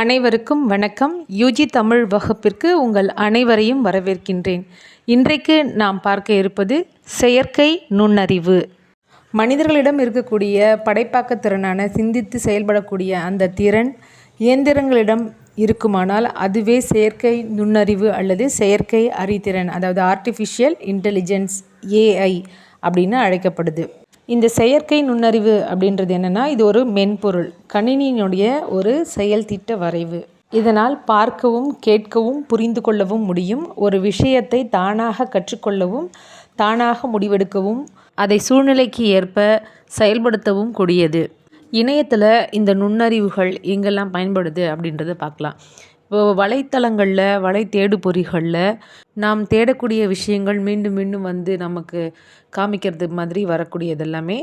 அனைவருக்கும் வணக்கம். யூஜி தமிழ் வகுப்பிற்கு உங்கள் அனைவரையும் வரவேற்கின்றேன். இன்றைக்கு நாம் பார்க்க இருப்பது செயற்கை நுண்ணறிவு. மனிதர்களிடம் இருக்கக்கூடிய படைப்பாக்க திறனான சிந்தித்து செயல்படக்கூடிய அந்த திறன் இயந்திரங்களிடம் இருக்குமானால் அதுவே செயற்கை நுண்ணறிவு அல்லது செயற்கை அறிதிறன் அதாவது ஆர்டிஃபிஷியல் இன்டெலிஜென்ஸ் ஏஐ அப்படின்னு அழைக்கப்படுது. இந்த செயற்கை நுண்ணறிவு அப்படின்றது என்னென்னா இது ஒரு மென்பொருள். கணினியினுடைய ஒரு செயல்திட்ட வரைவு. இதனால் பார்க்கவும் கேட்கவும் புரிந்து கொள்ளவும் முடியும். ஒரு விஷயத்தை தானாக கற்றுக்கொள்ளவும் தானாக முடிவெடுக்கவும் அதை சூழ்நிலைக்கு ஏற்ப செயல்படுத்தவும் கூடியது. இணையத்தில் இந்த நுண்ணறிவுகள் எங்கெல்லாம் பயன்படுது அப்படின்றத பார்க்கலாம். வலைத்தளங்களில் வலை தேடுபொறிகளில் நாம் தேடக்கூடிய விஷயங்கள் மீண்டும் மீண்டும் வந்து நமக்கு காமிக்கிறது மாதிரி வரக்கூடியது எல்லாமே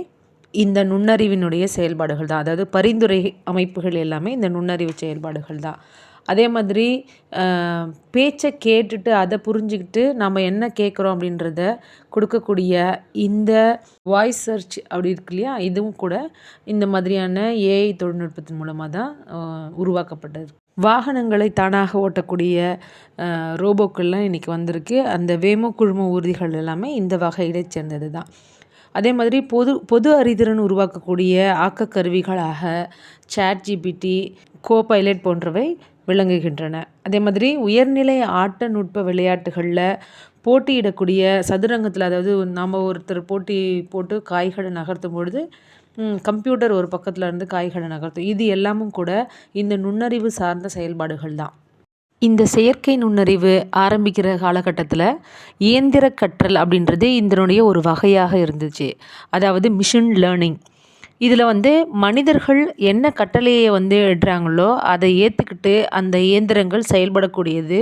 இந்த நுண்ணறிவினுடைய செயல்பாடுகள் தான். அதாவது பரிந்துரை அமைப்புகள் எல்லாமே இந்த நுண்ணறிவு செயல்பாடுகள் தான். அதே மாதிரி பேச்சை கேட்டுட்டு அதை புரிஞ்சுக்கிட்டு நம்ம என்ன கேட்குறோம் அப்படின்றத கொடுக்கக்கூடிய இந்த வாய்ஸ் சர்ச் அப்படி இருக்கு இல்லையா? இதுவும் கூட இந்த மாதிரியான ஏஐ தொழில்நுட்பத்தின் மூலமாக தான் உருவாக்கப்பட்டது. வாகனங்களை தானாக ஓட்டக்கூடிய ரோபோக்கள்லாம் இன்றைக்கி வந்திருக்கு. அந்த வேமோ குழும ஊர்திகள் எல்லாமே இந்த வகையிலே சேர்ந்தது தான். அதே மாதிரி பொது பொது அறிதிறன் உருவாக்கக்கூடிய ஆக்க கருவிகளாக சேட் ஜிபிடி கோ பைலட் போன்றவை விளங்குகின்றன. அதே மாதிரி உயர்நிலை ஆட்ட நுட்ப விளையாட்டுகளில் போட்டியிடக்கூடிய சதுரங்கத்தில் அதாவது நாம் ஒருத்தர் போட்டி போட்டு காய்களை நகர்த்தும் பொழுது கம்ப்யூட்டர் ஒரு பக்கத்தில் இருந்து காய்களை நகர்த்தும். இது எல்லாமும் கூட இந்த நுண்ணறிவு சார்ந்த செயல்பாடுகள் தான். இந்த செயற்கை நுண்ணறிவு ஆரம்பிக்கிற காலகட்டத்தில் இயந்திர கற்றல் அப்படின்றது இதனுடைய ஒரு வகையாக இருந்துச்சு. அதாவது மிஷின் லேர்னிங் இதில் வந்து மனிதர்கள் என்ன கட்டளையை வந்து இடுறாங்களோ அதை ஏற்றுக்கிட்டு அந்த இயந்திரங்கள் செயல்படக்கூடியது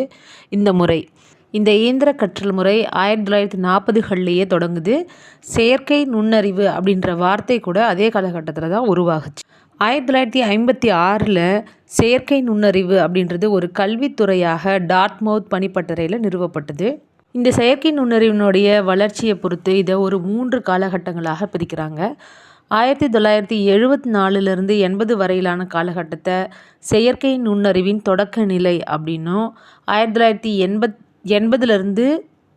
இந்த முறை. இந்த இயந்திர கற்றல் முறை ஆயிரத்தி தொள்ளாயிரத்தி நாற்பதுகள்லேயே தொடங்குது. செயற்கை நுண்ணறிவு அப்படின்ற வார்த்தை கூட அதே காலகட்டத்தில் தான் உருவாகுச்சு. ஆயிரத்தி தொள்ளாயிரத்தி ஐம்பத்தி ஆறில் செயற்கை நுண்ணறிவு அப்படின்றது ஒரு கல்வித்துறையாக டாட்மவுத் பனிப்பட்டறையில் நிறுவப்பட்டது. இந்த செயற்கை நுண்ணறிவினுடைய வளர்ச்சியை பொறுத்து இதை ஒரு மூன்று காலகட்டங்களாக பிரிக்கிறாங்க. ஆயிரத்தி தொள்ளாயிரத்தி எழுபத்தி நாலுலேருந்து எண்பது வரையிலான காலகட்டத்தை செயற்கை நுண்ணறிவின் தொடக்க நிலை அப்படின்னும் ஆயிரத்தி தொள்ளாயிரத்தி எண்பத் எண்பதுலேருந்து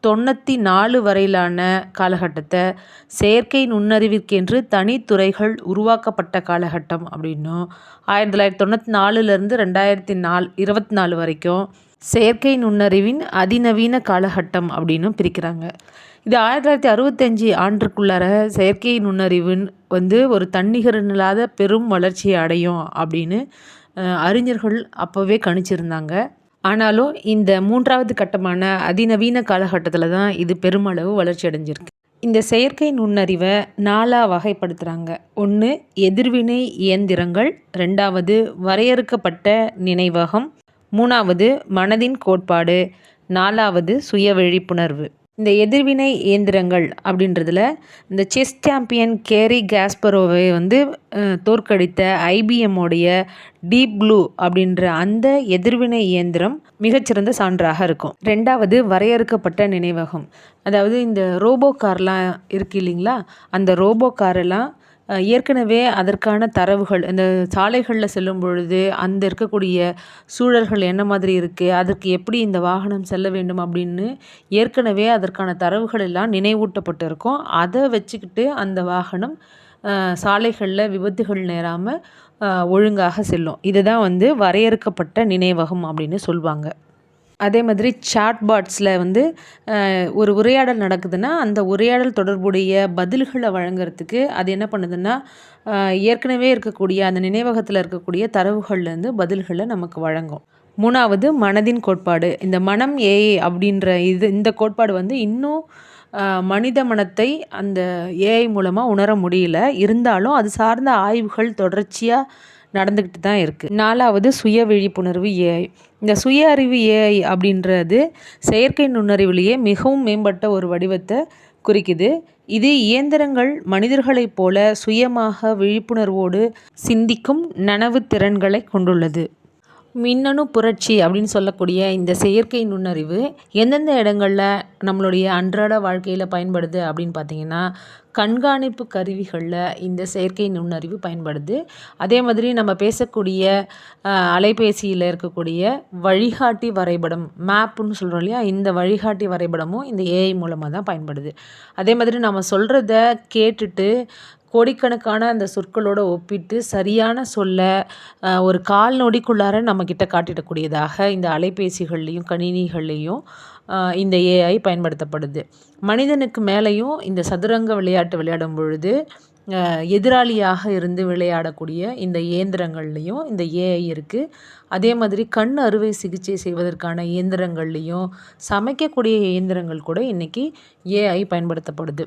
தொண்ணூற்றி நாலு வரையிலான காலகட்டத்தை செயற்கை நுண்ணறிவிற்கென்று தனித்துறைகள் உருவாக்கப்பட்ட காலகட்டம் அப்படின்னும் ஆயிரத்தி தொள்ளாயிரத்தி தொண்ணூற்றி நாலுலேருந்து ரெண்டாயிரத்தி நாலு இருபத்தி நாலு வரைக்கும் செயற்கை நுண்ணறிவின் அதிநவீன காலகட்டம் அப்படின்னும் பிரிக்கிறாங்க. இது ஆயிரத்தி தொள்ளாயிரத்தி அறுபத்தஞ்சி ஆண்டுக்குள்ளார செயற்கை நுண்ணறிவுன் வந்து ஒரு தன்னிகரனில்லாத பெரும் வளர்ச்சியை அடையும் அப்படின்னு அறிஞர்கள் அப்போவே கணிச்சிருந்தாங்க. ஆனாலும் இந்த மூன்றாவது கட்டமான அதிநவீன காலகட்டத்தில் தான் இது பெருமளவு வளர்ச்சி அடைஞ்சிருக்கு. இந்த செயற்கை நுண்ணறிவை நாலாக வகைப்படுத்துகிறாங்க ஒன்று எதிர்வினை இயந்திரங்கள். ரெண்டாவது வரையறுக்கப்பட்ட நினைவகம். மூணாவது மனதின் கோட்பாடு. நாலாவது சுய விழிப்புணர்வு. இந்த எதிர்வினை இயந்திரங்கள் அப்படின்றதுல இந்த செஸ் சாம்பியன் கேரி கேஸ்பரோவை வந்து தோற்கடித்த ஐபிஎம்மோடைய டீப் ப்ளூ அப்படின்ற அந்த எதிர்வினை இயந்திரம் மிகச்சிறந்த சான்றாக இருக்கும். ரெண்டாவது வரையறுக்கப்பட்ட நினைவகம். அதாவது இந்த ரோபோ கார்லாம் இருக்குது இல்லைங்களா? அந்த ரோபோ காரெல்லாம் ஏற்கனவே அதற்கான தரவுகள் இந்த சாலைகளில் செல்லும் பொழுது அந்த இருக்கக்கூடிய சூழல்கள் என்ன மாதிரி இருக்குது அதற்கு எப்படி இந்த வாகனம் செல்ல வேண்டும் அப்படின்னு ஏற்கனவே அதற்கான தரவுகள் எல்லாம் நினைவூட்டப்பட்டு இருக்கும். அதை வச்சுக்கிட்டு அந்த வாகனம் சாலைகளில் விபத்துகள் நேராமல் ஒழுங்காக செல்லும். இதுதான் வந்து வரையறுக்கப்பட்ட நினைவகம் அப்படின்னு சொல்லுவாங்க அதே மாதிரி சாட்பாட்ஸில் வந்து ஒரு உரையாடல் நடக்குதுன்னா அந்த உரையாடல் தொடர்புடைய பதில்களை வழங்குறதுக்கு அது என்ன பண்ணுதுன்னா ஏற்கனவே இருக்கக்கூடிய அந்த நினைவகத்தில் இருக்கக்கூடிய தரவுகள்லேருந்து பதில்களை நமக்கு வழங்கும். மூணாவது மனதின் கோட்பாடு. இந்த மனம் ஏஐ அப்படின்ற இது இந்த கோட்பாடு வந்து இன்னும் மனித மனத்தை அந்த ஏஐ மூலமாக உணர முடியல. இருந்தாலும் அது சார்ந்த ஆய்வுகள் தொடர்ச்சியாக நடந்துக்கிட்டு தான் இருக்குது நாலாவது சுய விழிப்புணர்வு ஏஐ இந்த சுய அறிவு ஏஐ அப்படின்றது செயற்கை நுண்ணறிவுலேயே மிகவும் மேம்பட்ட ஒரு வடிவத்தை குறிக்குது. இது இயந்திரங்கள் மனிதர்களைப் போல சுயமாக விழிப்புணர்வோடு சிந்திக்கும் நனவு திறன்களை கொண்டுள்ளது. மின்னணு புரட்சி அப்படின்னு சொல்லக்கூடிய இந்த செயற்கை நுண்ணறிவு எந்தெந்த இடங்களில் நம்மளுடைய அன்றாட வாழ்க்கையில் பயன்படுது அப்படின்னு பார்த்தீங்கன்னா கண்காணிப்பு கருவிகளில் இந்த செயற்கை நுண்ணறிவு பயன்படுது. அதே மாதிரி நம்ம பேசக்கூடிய அலைபேசியில் இருக்கக்கூடிய வழிகாட்டி வரைபடம் மேப்புன்னு சொல்கிறோம் இல்லையா? இந்த வழிகாட்டி வரைபடமும் இந்த ஏஐ மூலமாக தான் பயன்படுது. அதே மாதிரி நம்ம சொல்கிறத கேட்டுட்டு கோடிக்கணக்கான அந்த சொற்களோட ஒப்பிட்டு சரியான சொல்ல ஒரு கால் நொடிக்குள்ளார நம்மக்கிட்ட காட்டிடக்கூடியதாக இந்த அலைபேசிகள்லேயும் கணினிகள்லேயும் இந்த ஏஐ பயன்படுத்தப்படுது. மனிதனுக்கு மேலேயும் இந்த சதுரங்க விளையாட்டு விளையாடும் பொழுது எதிராளியாக இருந்து விளையாடக்கூடிய இந்த இயந்திரங்கள்லேயும் இந்த ஏஐ இருக்குது அதே மாதிரி கண் அறுவை சிகிச்சை செய்வதற்கான இயந்திரங்கள்லேயும் சமைக்கக்கூடிய இயந்திரங்கள் கூட இன்றைக்கி ஏஐ பயன்படுத்தப்படுது.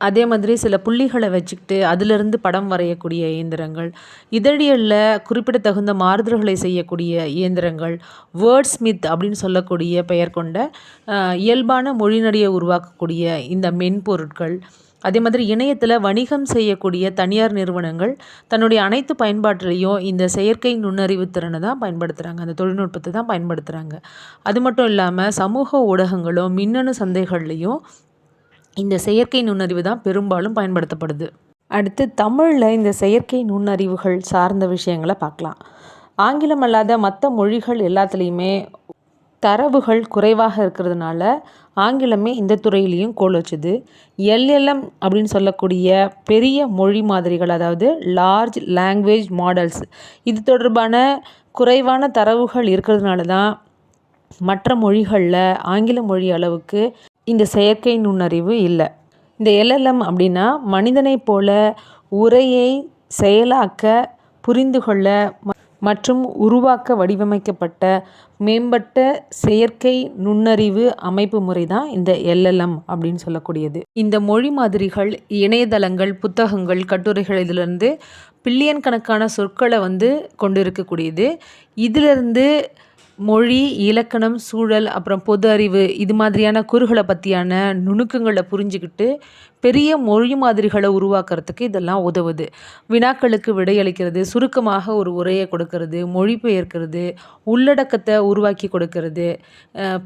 அதே மாதிரி சில புள்ளிகளை வச்சுக்கிட்டு அதிலிருந்து படம் வரையக்கூடிய இயந்திரங்கள் இதழியலில் குறிப்பிடத்தகுந்த மாறுதல்களை செய்யக்கூடிய இயந்திரங்கள் வேர்ட் ஸ்மித் அப்படின்னு சொல்லக்கூடிய பெயர் கொண்ட இயல்பான மொழிநடையை உருவாக்கக்கூடிய இந்த மென்பொருட்கள் அதே மாதிரி இணையத்தில் வணிகம் செய்யக்கூடிய தனியார் நிறுவனங்கள் தன்னுடைய அனைத்து பயன்பாட்டிலையும் இந்த செயற்கை நுண்ணறிவு திறனை தான் பயன்படுத்துகிறாங்க அந்த தொழில்நுட்பத்தை தான் பயன்படுத்துகிறாங்க அது மட்டும் இல்லாமல் சமூக ஊடகங்களும் மின்னணு சந்தைகள்லேயும் இந்த செயற்கை நுண்ணறிவு தான் பெரும்பாலும் பயன்படுத்தப்படுது. அடுத்து தமிழில் இந்த செயற்கை நுண்ணறிவுகள் சார்ந்த விஷயங்களை பார்க்கலாம். ஆங்கிலம் அல்லாத மற்ற மொழிகள் எல்லாத்துலேயுமே தரவுகள் குறைவாக இருக்கிறதுனால ஆங்கிலமே இந்த துறையிலையும் கோல் வச்சுது. எல்எல்எம் அப்படின்னு சொல்லக்கூடிய பெரிய மொழி மாதிரிகள் அதாவது லார்ஜ் லாங்குவேஜ் மாடல்ஸ் இது தொடர்பான குறைவான தரவுகள் இருக்கிறதுனால தான் மற்ற மொழிகளில் ஆங்கில மொழி அளவுக்கு இந்த செயற்கை நுண்ணறிவு இல்லை. இந்த எல்எல்எம் அப்படின்னா மனிதனைப் போல உரையை செயலாக்க புரிந்து கொள்ள மற்றும் உருவாக்க வடிவமைக்கப்பட்ட மேம்பட்ட செயற்கை நுண்ணறிவு அமைப்பு முறை தான் இந்த எல்எல்எம் அப்படின்னு சொல்லக்கூடியது. இந்த மொழி மாதிரிகள் இணையதளங்கள் புத்தகங்கள் கட்டுரைகள் இதிலிருந்து பில்லியன் கணக்கான சொற்களை வந்து கொண்டு இருக்கக்கூடியது இதிலிருந்து மொழி இலக்கணம் சூழல் அப்புறம் பொது அறிவு இது மாதிரியான கூறுகளை பற்றியான நுணுக்கங்களை புரிஞ்சுக்கிட்டு பெரிய மொழி மாதிரிகளை உருவாக்குறதுக்கு இதெல்லாம் உதவுது. வினாக்களுக்கு விடையளிக்கிறது சுருக்கமாக ஒரு உரையை கொடுக்கறது மொழிபெயர்க்கிறது உள்ளடக்கத்தை உருவாக்கி கொடுக்கறது.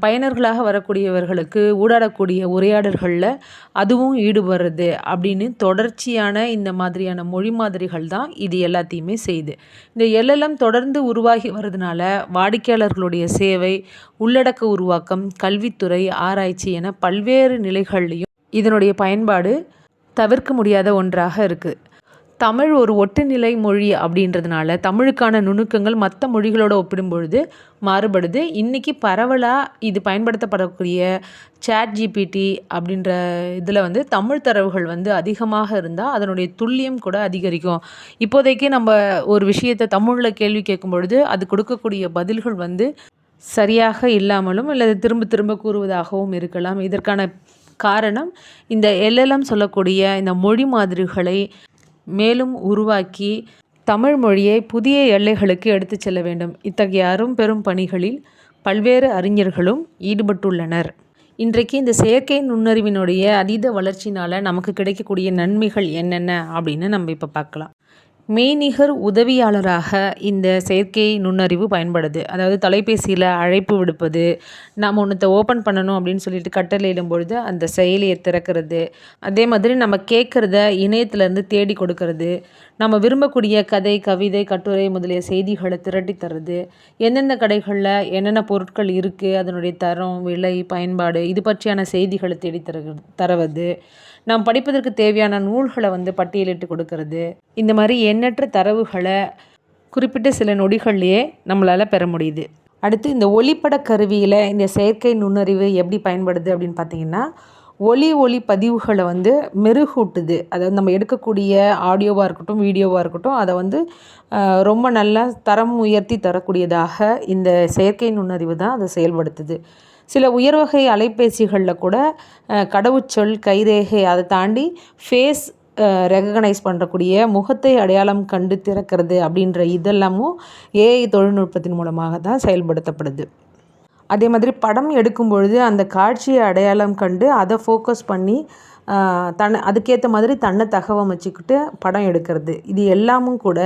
பயனர்களாக வரக்கூடியவர்களுக்கு ஊடாடக்கூடிய உரையாடல்களில் அதுவும் ஈடுபடுறது அப்படின்னு தொடர்ச்சியான இந்த மாதிரியான மொழி மாதிரிகள் தான் இது எல்லாத்தையுமே செய்யுது. இந்த எல்எல்எம் தொடர்ந்து உருவாகி வர்றதுனால வாடிக்கையாளர்களுடைய சேவை உள்ளடக்க உருவாக்கம் கல்வித்துறை ஆராய்ச்சி என பல்வேறு நிலைகள்லையும் இதனுடைய பயன்பாடு தவிர்க்க முடியாத ஒன்றாக இருக்குது தமிழ் ஒரு ஒட்டுநிலை மொழி அப்படின்றதுனால தமிழுக்கான நுணுக்கங்கள் மற்ற மொழிகளோடு ஒப்பிடும்பொழுது மாறுபடுது. இன்றைக்கி பரவலாக இது பயன்படுத்தப்படக்கூடிய சேட் ஜிபிடி அப்படின்ற இதில் வந்து தமிழ் தரவுகள் வந்து அதிகமாக இருந்தால் அதனுடைய துல்லியம் கூட அதிகரிக்கும். இப்போதைக்கு நம்ம ஒரு விஷயத்தை தமிழில் கேள்வி கேட்கும் பொழுது அது கொடுக்கக்கூடிய பதில்கள் வந்து சரியாக இல்லாமலும் இல்லை திரும்ப திரும்ப கூறுவதாகவும் இருக்கலாம். இதற்கான காரணம் இந்த எல்எல்எம் சொல்லக்கூடிய இந்த மொழி மாதிரிகளை மேலும் உருவாக்கி தமிழ் மொழியை புதிய எல்லைகளுக்கு எடுத்து செல்ல வேண்டும். இத்தகைய அரும் பெரும் பணிகளில் பல்வேறு அறிஞர்களும் ஈடுபட்டுள்ளனர். இன்றைக்கு இந்த செயற்கை நுண்ணறிவினுடைய அதீத வளர்ச்சினால் நமக்கு கிடைக்கக்கூடிய நன்மைகள் என்னென்ன அப்படின்னு நம்ம இப்போ பார்க்கலாம். மெய்நிகர் உதவியாளராக இந்த செயற்கை நுண்ணறிவு பயன்படுது. அதாவது தொலைபேசியில் அழைப்பு விடுப்பது நாம் ஒன்றத்தை ஓப்பன் பண்ணணும் அப்படின்னு சொல்லிட்டு கட்டளையிடும் பொழுது அந்த செயலியை திறக்கிறது. அதே மாதிரி நம்ம கேட்குறத இணையத்திலேருந்து தேடி கொடுக்கறது. நம்ம விரும்பக்கூடிய கதை கவிதை கட்டுரை முதலிய செய்திகளை திரட்டி தர்றது. எந்தெந்த கடைகளில் என்னென்ன பொருட்கள் இருக்குது அதனுடைய தரம் விலை பயன்பாடு இது பற்றியான செய்திகளை தேடி தர தருவது. நாம் படிப்பதற்கு தேவையான நூல்களை வந்து பட்டியலிட்டு கொடுக்கறது. இந்த மாதிரி எண்ணற்ற தரவுகளை குறிப்பிட்ட சில நொடிகள்லேயே நம்மளால் பெற முடியுது. அடுத்து இந்த ஒளிப்பட கருவியில் இந்த செயற்கை நுண்ணறிவு எப்படி பயன்படுது அப்படின்னு பார்த்தீங்கன்னா ஒலி ஒளி பதிவுகளை வந்து மெருகூட்டுது. அதாவது நம்ம எடுக்கக்கூடிய ஆடியோவாக இருக்கட்டும் வீடியோவாக இருக்கட்டும் அதை வந்து ரொம்ப நல்லா தரம் உயர்த்தி தரக்கூடியதாக இந்த செயற்கை நுண்ணறிவு தான் அதை செயல்படுத்துது. சில உயர்வகை அலைபேசிகளில் கூட கடவுச்சொல் கைரேகை அதை தாண்டி ஃபேஸ் ரெகக்னைஸ் பண்ணுறக்கூடிய முகத்தை அடையாளம் கண்டு திறக்கிறது அப்படின்ற இதெல்லாமும் ஏஐ தொழில்நுட்பத்தின் மூலமாக தான் செயல்படுத்தப்படுது. அதே மாதிரி படம் எடுக்கும் பொழுது அந்த காட்சியை அடையாளம் கண்டு அதை ஃபோக்கஸ் பண்ணி தன்னை அதுக்கேற்ற மாதிரி தன்னை தகவமைச்சிக்கிட்டு படம் எடுக்கிறது. இது எல்லாமும் கூட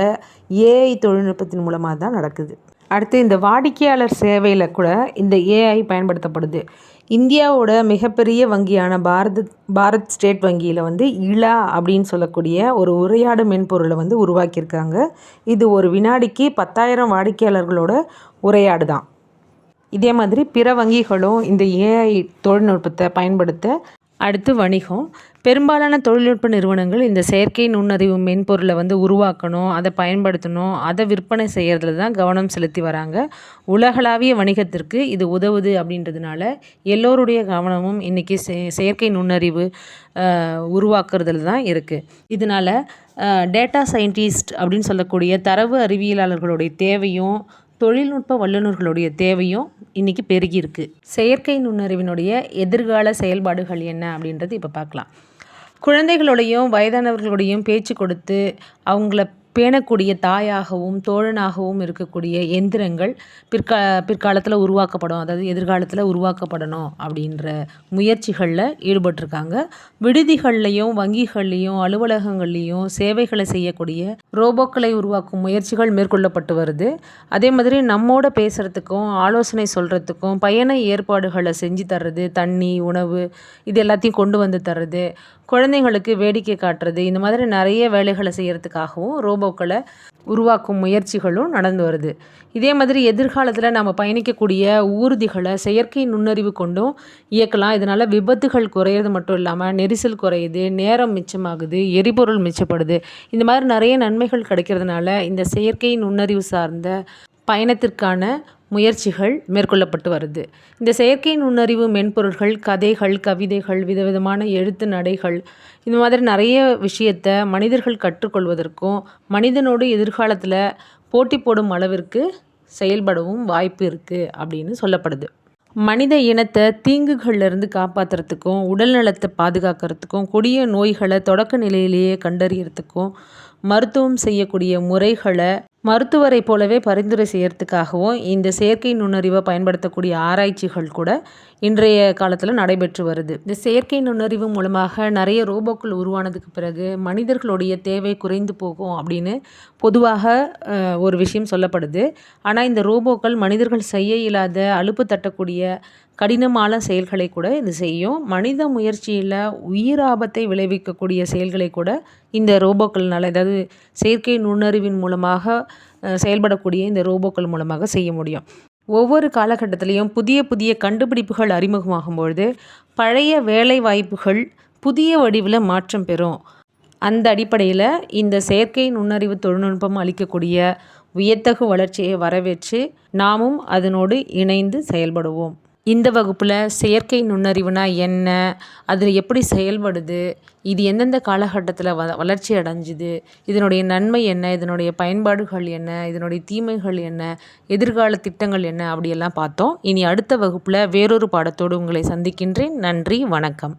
ஏஐ தொழில்நுட்பத்தின் மூலமாக தான் நடக்குது. அடுத்து இந்த வாடிக்கையாளர் சேவையில் கூட இந்த ஏஐ பயன்படுத்தப்படுது. இந்தியாவோட மிகப்பெரிய வங்கியான பாரத பாரத் ஸ்டேட் வங்கியில் வந்து இலா அப்படின்னு சொல்லக்கூடிய ஒரு உரையாடு மென்பொருளை வந்து உருவாக்கியிருக்காங்க. இது ஒரு வினாடிக்கு பத்தாயிரம் வாடிக்கையாளர்களோட உரையாடு தான் இதே மாதிரி பிற வங்கிகளும் இந்த ஏஐ தொழில்நுட்பத்தை பயன்படுத்த அடுத்து வணிகம். பெரும்பாலான தொழில்நுட்ப நிறுவனங்கள் இந்த செயற்கை நுண்ணறிவு மென்பொருளை வந்து உருவாக்கணும் அதை பயன்படுத்தணும் அதை விற்பனை செய்கிறதுல தான் கவனம் செலுத்தி வராங்க. உலகளாவிய வணிகத்திற்கு இது உதவுது அப்படின்றதுனால எல்லோருடைய கவனமும் இன்றைக்கி செ செயற்கை நுண்ணறிவு உருவாக்குறதுல தான் இருக்குது இதனால் டேட்டா சயின்டிஸ்ட் அப்படின்னு சொல்லக்கூடிய தரவு அறிவியலாளர்களுடைய தேவையும் தொழில்நுட்ப வல்லுநர்களுடைய தேவையும் இன்றைக்கி பெருகியிருக்கு. செயற்கை நுண்ணறிவினுடைய எதிர்கால செயல்பாடுகள் என்ன அப்படின்றது இப்போ பார்க்கலாம். குழந்தைகளோடையும் வயதானவர்களோடையும் பேச்சு கொடுத்து அவங்கள பேணக்கூடிய தாயாகவும் தோழனாகவும் இருக்கக்கூடிய எந்திரங்கள் பிற்கா பிற்காலத்தில் உருவாக்கப்படும். அதாவது எதிர்காலத்தில் உருவாக்கப்படணும் அப்படின்ற முயற்சிகளில் ஈடுபட்டிருக்காங்க. விடுதிகள்லையும் வங்கிகள்லேயும் அலுவலகங்கள்லேயும் சேவைகளை செய்யக்கூடிய ரோபோக்களை உருவாக்கும் முயற்சிகள் மேற்கொள்ளப்பட்டு வருது. அதே மாதிரி நம்மோட பேசுகிறதுக்கும் ஆலோசனை சொல்கிறதுக்கும் பயண ஏற்பாடுகளை செஞ்சு தர்றது தண்ணி உணவு இது எல்லாத்தையும் கொண்டு வந்து தர்றது குழந்தைங்களுக்கு வேடிக்கை காட்டுறது இந்த மாதிரி நிறைய வேலைகளை செய்கிறதுக்காகவும் ரோபோ காம்போக்களை உருவாக்கும் முயற்சிகளும் நடந்து வருது. இதே மாதிரி எதிர்காலத்தில் நம்ம பயணிக்கக்கூடிய ஊர்திகளை செயற்கை நுண்ணறிவு கொண்டும் இயக்கலாம். இதனால் விபத்துகள் குறையிறது மட்டும் இல்லாமல் நெரிசல் குறையுது நேரம் மிச்சமாகுது எரிபொருள் மிச்சப்படுது. இந்த மாதிரி நிறைய நன்மைகள் கிடைக்கிறதுனால இந்த செயற்கை நுண்ணறிவு சார்ந்த பயணத்திற்கான முயற்சிகள் மேற்கொள்ளப்பட்டு வருது. இந்த செயற்கை நுண்ணறிவு மென்பொருள்கள் கதைகள் கவிதைகள் விதவிதமான எழுத்து நடைகள் இந்த மாதிரி நிறைய விஷயத்த மனிதர்கள் கற்றுக்கொள்வதற்கும் மனிதனோடு எதிர்காலத்தில் போட்டி போடும் அளவிற்கு செயல்படவும் வாய்ப்பு இருக்குது அப்படின்னு சொல்லப்படுது. மனித இனத்தை தீங்குகள்லேருந்து காப்பாற்றுறதுக்கும் உடல் நலத்தை பாதுகாக்கிறதுக்கும் கொடிய நோய்களை தொடக்க நிலையிலேயே கண்டறியறதுக்கும் மருத்துவம் செய்யக்கூடிய முறைகளை மருத்துவரை போலவே பரிந்துரை செய்யறதுக்காகவும் இந்த செயற்கை நுண்ணறிவை பயன்படுத்தக்கூடிய ஆராய்ச்சிகள் கூட இன்றைய காலத்தில் நடைபெற்று வருது. இந்த செயற்கை நுண்ணறிவு மூலமாக நிறைய ரோபோக்கள் உருவானதுக்கு பிறகு மனிதர்களுடைய தேவை குறைந்து போகும் அப்படின்னு பொதுவாக ஒரு விஷயம் சொல்லப்படுது. ஆனால் இந்த ரோபோக்கள் மனிதர்கள் செய்ய இல்லாத அலுப்பு தட்டக்கூடிய கடினமான செயல்களை கூட இது செய்யும். மனித முயற்சியில் உயிர் ஆபத்தை விளைவிக்கக்கூடிய செயல்களை கூட இந்த ரோபோக்கள்னால் ஏதாவது செயற்கை நுண்ணறிவின் மூலமாக செயல்படக்கூடிய இந்த ரோபோக்கள் மூலமாக செய்ய முடியும். ஒவ்வொரு காலகட்டத்திலையும் புதிய புதிய கண்டுபிடிப்புகள் அறிமுகமாகும் பொழுது பழைய வேலை வாய்ப்புகள் புதிய வடிவில் மாற்றம் பெறும். அந்த அடிப்படையில் இந்த செயற்கை நுண்ணறிவு தொழில்நுட்பம் அளிக்கக்கூடிய வியத்தகு வளர்ச்சியை வரவேற்று நாமும் அதனோடு இணைந்து செயல்படுவோம். இந்த வகுப்பில் செயற்கை நுண்ணறிவுனா என்ன? அது எப்படி செயல்படுது? இது எந்தெந்த காலகட்டத்தில் வ வளர்ச்சி அடைஞ்சுது? இதனுடைய நன்மை என்ன? இதனுடைய பயன்பாடுகள் என்ன? இதனுடைய தீமைகள் என்ன? எதிர்கால திட்டங்கள் என்ன? அப்படியெல்லாம் பார்த்தோம். இனி அடுத்த வகுப்பில் வேறொரு பாடத்தோடு உங்களை சந்திக்கின்றேன். நன்றி வணக்கம்.